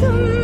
틈